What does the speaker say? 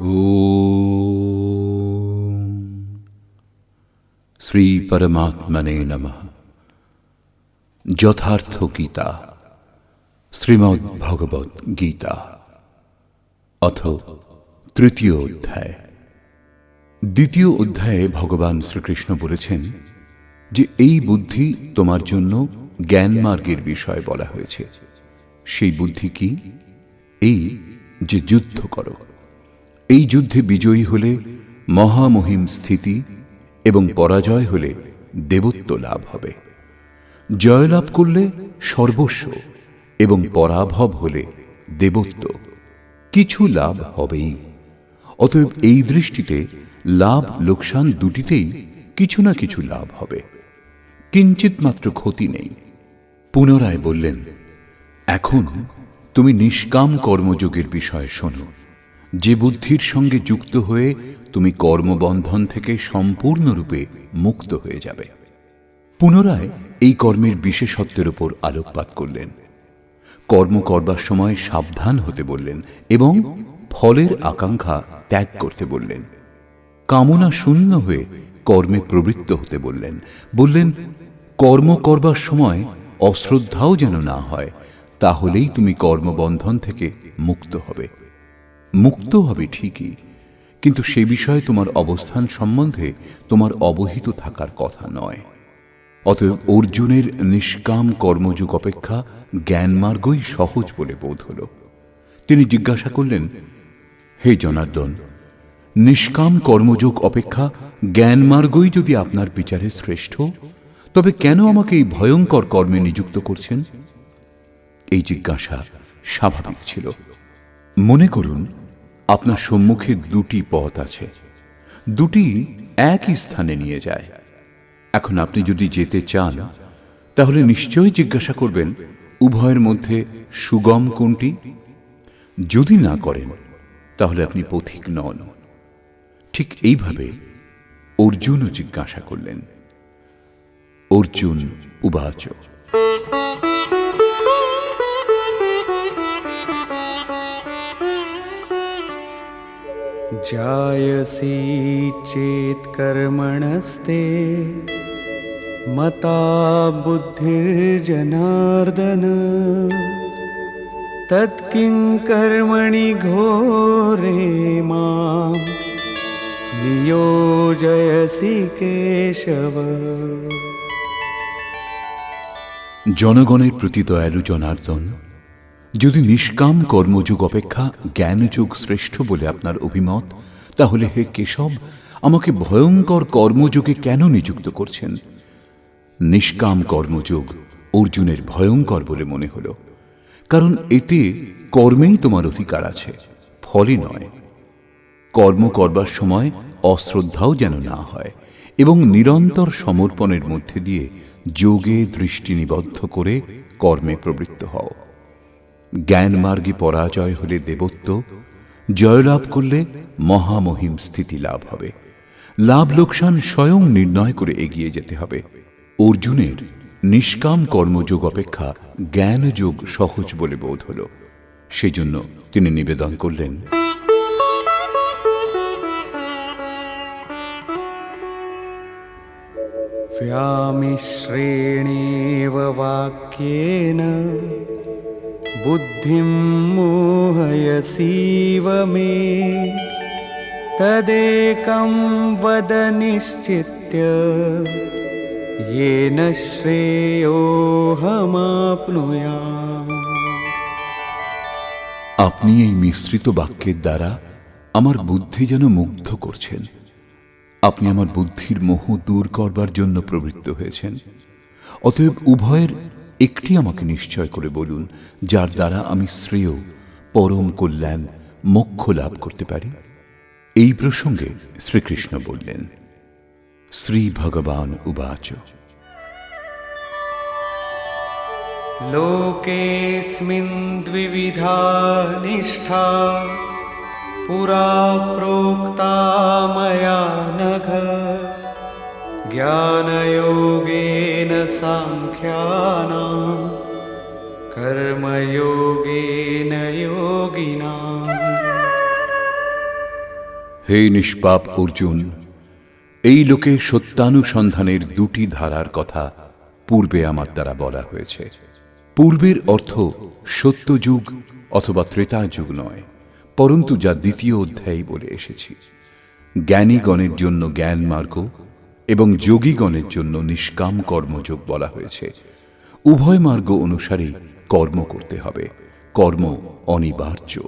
ॐ শ্রীপরমাত্মনে নমঃ যথার্থ গীতা শ্রীমদ্ ভগবত গীতা অথ তৃতীয় অধ্যায় দ্বিতীয় অধ্যায়ে ভগবান শ্রীকৃষ্ণ বলেছেন যে, এই বুদ্ধি তোমার জন্য জ্ঞান মার্গের বিষয় বলা হয়েছে। সেই বুদ্ধি কি? এই যে, যুদ্ধ করো। এই যুদ্ধে বিজয়ী হলে মহামহিম স্থিতি এবং পরাজয় হলে দেবত্ব লাভ হবে। জয়লাভ করলে সর্বস্ব এবং পরাভব হলে দেবত্ব। কিছু লাভ হবেই। অতএব এই দৃষ্টিতে লাভ লোকসান দুটিতেই কিছু না কিছু লাভ হবে। কিঞ্চিত মাত্র ক্ষতি নেই। পুনরায় বললেন, এখন তুমি নিষ্কাম কর্মযোগের বিষয়ে শোনো। যে বুদ্ধির সঙ্গে যুক্ত হয়ে তুমি কর্মবন্ধন থেকে সম্পূর্ণরূপে মুক্ত হয়ে যাবে। পুনরায় এই কর্মের বিশেষত্বের উপর আলোকপাত করলেন। কর্ম করবার সময় সাবধান হতে বললেন এবং ফলের আকাঙ্ক্ষা ত্যাগ করতে বললেন। কামনা শূন্য হয়ে কর্মে প্রবৃত্ত হতে বললেন। বললেন, কর্ম করবার সময় অশ্রদ্ধাও যেন না হয়, তাহলেই তুমি কর্মবন্ধন থেকে মুক্ত হবে। মুক্ত হবে ঠিকই, কিন্তু সে বিষয়ে তোমার অবস্থান সম্বন্ধে তোমার অবহিত থাকার কথা নয়। অতএব অর্জুনের নিষ্কাম কর্মযুগ অপেক্ষা জ্ঞানমার্গই সহজ বলে বোধ হল। তিনি জিজ্ঞাসা করলেন, হে জনার্দন, নিষ্কাম কর্মযোগ অপেক্ষা জ্ঞানমার্গই যদি আপনার বিচারে শ্রেষ্ঠ, তবে কেন আমাকে এই ভয়ঙ্কর কর্মে নিযুক্ত করছেন? এই জিজ্ঞাসা স্বাভাবিক ছিল। মনে করুন আপনার সম্মুখে দুটি পথ আছে। দুটি একই স্থানে নিয়ে যায়। এখন আপনি যদি যেতে চান, তাহলে নিশ্চয়ই জিজ্ঞাসা করবেন, উভয়ের মধ্যে সুগম কোনটি? যদি না করেন, তাহলে আপনি পথিক নন। ঠিক এইভাবে অর্জুনও জিজ্ঞাসা করলেন, অর্জুন, উবাচ। जायसि चेत् कर्मणस्ते मता बुद्धिर्जनार्दन तत्किं कर्मणि घोरे मां नियोजयसि केशव জনগণের প্রতি দয়ালু জনার্দন যদি নিষ্কাম কর্মযুগ অপেক্ষা জ্ঞানযোগ শ্রেষ্ঠ বলে আপনার অভিমত, তাহলে হে কেশব, আমাকে ভয়ঙ্কর কর্মযুগে কেন নিযুক্ত করছেন? নিষ্কাম কর্মযোগ অর্জুনের ভয়ঙ্কর বলে মনে হল, কারণ এতে কর্মেই তোমার অধিকার আছে, ফলে নয়। কর্ম করবার সময় অশ্রদ্ধাও যেন না হয়, এবং নিরন্তর সমর্পণের মধ্যে দিয়ে যোগে দৃষ্টি নিবদ্ধ করে কর্মে প্রবৃত্ত হও। জ্ঞান মার্গে পরাজয় হলে দেবত্ব জয়লাভ করলে মহামহিম স্থিতি লাভ হবে লাভ লোকসান স্বয়ং নির্ণয় করে এগিয়ে যেতে হবে অর্জুনের নিষ্কাম কর্মযোগ অপেক্ষা জ্ঞানযোগ সহজ বলে বোধ হল সেজন্য তিনি নিবেদন করলেন व्यामिश्रेणेव वाक्येन बुद्धिं मोहयसीव मे तदेकं वद निश्चित्य येन श्रेयोऽहमाप्नुयाम् আপনি এই মিশ্রিত বাক্যের দ্বারা আমার বুদ্ধি যেন মুগ্ধ করছেন আপনি আমার বুদ্ধির মোহ দূর করবার জন্য প্রবৃত্ত হয়েছেন অতএব উভয়ের একটি আমাকে নিশ্চয় করে বলুন যার দ্বারা আমি শ্রেয় পরম কল্যাণ মোক্ষ লাভ করতে পারি এই প্রসঙ্গে শ্রীকৃষ্ণ বললেন শ্রী ভগবান উবাচ लोकेऽस्मिन् द्विविधा निष्ठा पुरा प्रोक्ता मया नघ ज्ञानयोगेन साङ्ख्यानां কর্মযোগেন যোগিনা হে নিষ্পাপ অর্জুন, এই লোকে সত্যানুসন্ধানের দুটি ধারার কথা পূর্বে আমার দ্বারা বলা হয়েছে। পূর্বের অর্থ সত্যযুগ অথবা ত্রেতা যুগ নয়, পরন্তু যা দ্বিতীয় অধ্যায় বলে এসেছি। জ্ঞানীগণের জন্য জ্ঞান মার্গ এবং যোগীগণের জন্য নিষ্কাম কর্মযোগ বলা হয়েছে। উভয় মার্গ অনুসারেই কর্ম করতে হবে। কর্ম অনিবার্য।